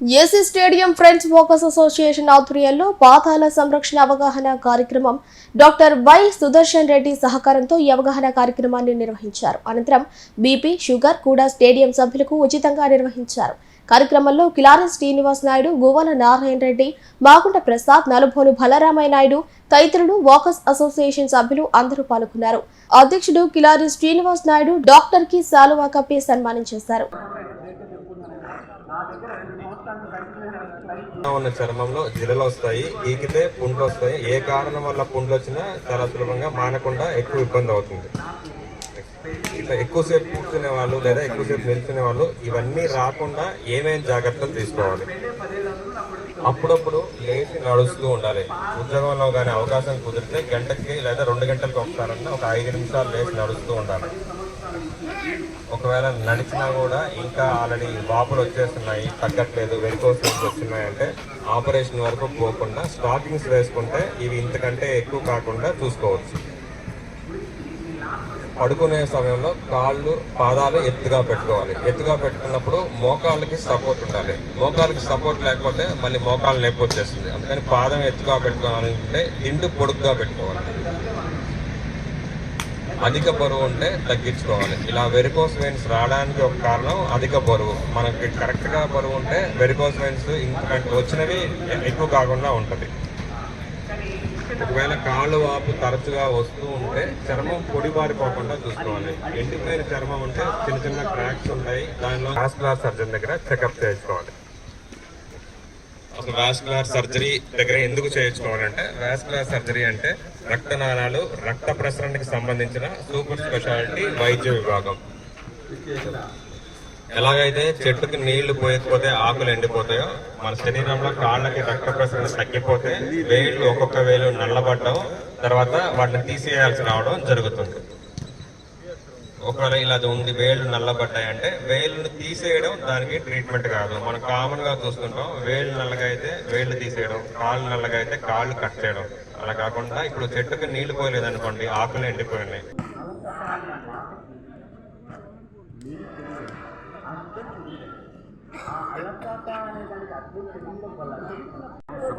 AC stadium friends walkers association ఆధ్వర్యంలో పాతాల సంరక్షణ అవగాహన కార్యక్రమం డాక్టర్ వై సుదర్శన్ రెడ్డి సహకారంతో ఈ అవగాహన కార్యక్రమాన్ని నిర్వహించారు. అనంతరం బీపీ షుగర్ కూడా స్టేడియం సభ్యులకు ఉచితంగా నిర్వహించారు. కార్యక్రమంలో కిలారి శ్రీనివాస్ నాయుడు గోవాల నారాయణ రెడ్డి మాగుంట ప్రసాద్ నలుభోలు బలరామయ్య నాయుడు తదితరులు వాకర్స్ అసోసియేషన్ సభ్యులు అందరూ పాల్గొన్నారు. అధ్యక్షుడు కిలారి శ్రీనివాస్ నాయుడు డాక్టర్కి సాలువా కప్పి సన్మానం చేశారు. ఉన్న చర్మంలో జిల్లలు వస్తాయి ఈకితే పుండ్లు వస్తాయి. ఏ కారణం వల్ల పుండ్లు వచ్చినా చాలా సులభంగా మానకుండా ఎక్కువ ఇబ్బంది అవుతుంది. ఇట్లా ఎక్కువసేపు కూర్చునే వాళ్ళు లేదా ఎక్కువసేపు నిల్చునే వాళ్ళు ఇవన్నీ రాకుండా ఏమేమి జాగ్రత్తలు తీసుకోవాలి? అప్పుడప్పుడు లేచి నడుస్తూ ఉండాలి. ఉద్యోగంలో కానీ అవకాశం కుదిరితే గంటకి లేదా రెండు గంటలకు ఒకసారన్నా ఒక ఐదు నిమిషాలు లేచి నడుస్తూ ఉండాలి. ఒకవేళ నడిచినా కూడా ఇంకా ఆల్రెడీ వాపులు వచ్చేస్తున్నాయి తగ్గట్లేదు వెరికోస్ వస్తున్నాయి అంటే ఆపరేషన్ వరకు పోకుండా స్టాకింగ్స్ వేసుకుంటే ఇవి ఇంతకంటే ఎక్కువ కాకుండా చూసుకోవచ్చు. పడుకునే సమయంలో కాళ్ళు పాదాలు ఎత్తుగా పెట్టుకోవాలి. ఎత్తుగా పెట్టుకున్నప్పుడు మోకాళ్ళకి సపోర్ట్ ఉండాలి. మోకాళ్ళకి సపోర్ట్ లేకపోతే మళ్ళీ మోకాలు నొప్పి వచ్చేస్తుంది. అందుకని పాదం ఎత్తుగా పెట్టుకోవాలంటే దిండు పొడుగ్గా పెట్టుకోవాలి. అధిక బరువు ఉంటే తగ్గించుకోవాలి. ఇలా వెరికోస్ వెయిన్స్ రావడానికి ఒక కారణం అధిక బరువు. మనకి కరెక్ట్గా బరువు ఉంటే వెరికోస్ వెయిన్స్ ఇంకా వచ్చినవి ఎక్కువ కాకుండా ఉంటుంది. ఒకవేళ కాళ్ళు వాపు తరచుగా వస్తూ ఉంటే చర్మం పొడిబారిపోకుండా చూసుకోవాలి. ఎండిపోయిన చర్మం ఉంటే చిన్న చిన్న క్రాక్స్ ఉంటాయి. దానిలో హాస్పిటల్ సర్జన్ దగ్గర చెకప్ చేసుకోవాలి అసలు వాస్కులర్ సర్జరీ దగ్గర ఎందుకు చేయించుకోవాలంటే వాస్కులర్ సర్జరీ అంటే రక్తనాళాలు రక్త ప్రసరణకి సంబంధించిన సూపర్ స్పెషాలిటీ వైద్య విభాగం. ఎలాగైతే చెట్టుకి నీళ్ళు పోయకపోతే ఆకులు ఎండిపోతాయో మన శరీరంలో కాళ్ళకి రక్త ప్రసరణ తగ్గిపోతే వేళ్ళు ఒక్కొక్క వేలు నల్లబడ్డం తర్వాత వాటిని తీసేయాల్సి రావడం జరుగుతుంది. ఒకవేళ ఇలా ఉంది వేళ్ళు నల్లబడ్డాయంటే వేళ్ళను తీసేయడం దానికి ట్రీట్మెంట్ కాదు. మనం కామన్గా చూస్తుంటాం వేళ్ళు నల్లగా అయితే వేళ్ళు తీసేయడం కాళ్ళు నల్లగా అయితే కాళ్ళు కట్ చేయడం. అలా కాకుండా ఇప్పుడు చెట్టుకి నీళ్ళు పోయలేదు అనుకోండి ఆకులు ఎండిపోయినాయి.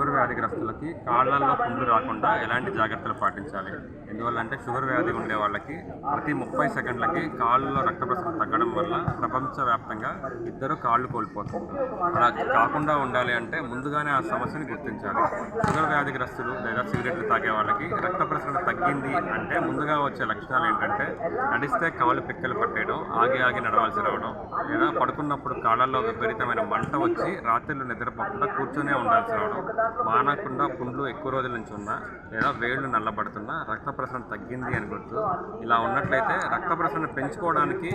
షుగర్ వ్యాధిగ్రస్తులకి కాళ్ళల్లో పుండ్లు రాకుండా ఎలాంటి జాగ్రత్తలు పాటించాలి? ఎందువల్ల అంటే షుగర్ వ్యాధి ఉండే వాళ్ళకి ప్రతి ముప్పై సెకండ్లకి కాళ్ళలో రక్త ప్రసరణ తగ్గడం వల్ల ప్రపంచవ్యాప్తంగా ఇద్దరు కాళ్ళు కోల్పోతున్నారు అలా కాకుండా ఉండాలి అంటే ముందుగానే ఆ సమస్యను గుర్తించాలి. షుగర్ వ్యాధిగ్రస్తులు లేదా సిగరెట్లు తాగే వాళ్ళకి రక్త ప్రసరణ తగ్గింది అంటే ముందుగా వచ్చే లక్షణాలు ఏంటంటే నడిస్తే కాళ్ళు పిక్కలు పట్టేయడం ఆగి ఆగి నడవాల్సి రావడం లేదా పడుకున్నప్పుడు కాళ్ళల్లో విపరీతమైన మంట వచ్చి రాత్రిళ్ళు నిద్రపోకుండా కూర్చొనే ఉండాల్సి రావడం. మానకుండా పుండ్లు ఎక్కువ రోజుల నుంచి ఉన్నా లేదా వేళ్ళు నల్లబడుతున్నా రక్త ప్రసరణ తగ్గింది అని గుర్తు. ఇలా ఉన్నట్లయితే రక్త ప్రసరణ పెంచుకోవడానికి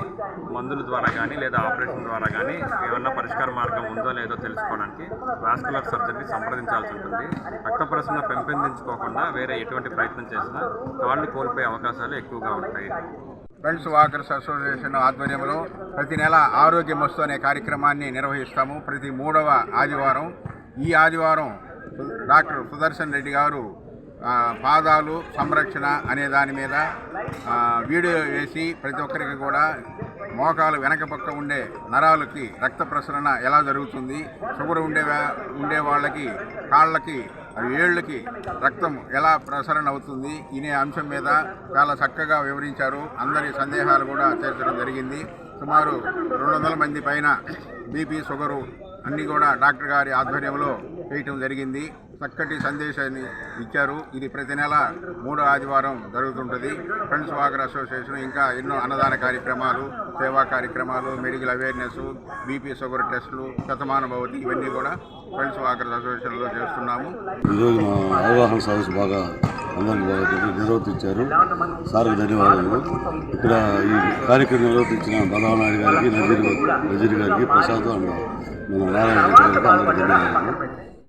మందుల ద్వారా కానీ లేదా ఆపరేషన్ ద్వారా కానీ ఏమన్నా పరిష్కార మార్గం ఉందో లేదో తెలుసుకోవడానికి వాస్కులర్ సర్జరీని సంప్రదించాల్సి ఉంటుంది. రక్త ప్రసరణ పెంపొందించుకోకుండా వేరే ఎటువంటి ప్రయత్నం చేసినా కాళ్ళు కోల్పోయే అవకాశాలు ఎక్కువగా ఉంటాయి. ఫ్రెండ్స్ వాకర్స్ అసోసియేషన్ ఆధ్వర్యంలో ప్రతి నెల ఆరోగ్యం వస్తు అనే కార్యక్రమాన్ని నిర్వహిస్తాము. ప్రతి మూడవ ఆదివారం ఈ ఆదివారం డాక్టర్ సుదర్శన్ రెడ్డి గారు పాదాలు సంరక్షణ అనే దాని మీద వీడియో వేసి ప్రతి ఒక్కరికి కూడా మోకాలు వెనక పక్క ఉండే నరాలకి రక్త ప్రసరణ ఎలా జరుగుతుంది షుగర్ ఉండే ఉండే వాళ్ళకి కాళ్ళకి అవి ఏళ్ళకి రక్తం ఎలా ప్రసరణ అవుతుంది ఇనే అంశం మీద చాలా చక్కగా వివరించారు. అందరి సందేహాలు కూడా తీర్చడం జరిగింది. సుమారు రెండు వందల మంది పైన బీపీ షుగరు అన్నీ కూడా డాక్టర్ గారి ఆధ్వర్యంలో చేయటం జరిగింది. చక్కటి సందేశాన్ని ఇచ్చారు. ఇది ప్రతి నెల మూడో ఆదివారం జరుగుతుంటుంది. ఫ్రెండ్స్ వాకర్ అసోసియేషన్ ఇంకా ఎన్నో అన్నదాన కార్యక్రమాలు సేవా కార్యక్రమాలు మెడికల్ అవేర్నెస్ బీపీ షుగర్ టెస్టులు శతమాన భవతి ఇవన్నీ కూడా ఫ్రెండ్స్ వాకర్ అసోసియేషన్లో చేస్తున్నాము. ఈరోజు మా అవగాహన సదస్సు బాగా అందరికీ బాగా నిర్వర్తించారు. సార్కి ధన్యవాదాలు ఇక్కడ ఈ కార్యక్రమం నిర్వర్తించిన బలవనాయుడు గారికి నజీర్ నజీర్ గారికి ప్రసాద్ అండ్ మన నారాయణ గారికి అందరికీ ధన్యవాదాలు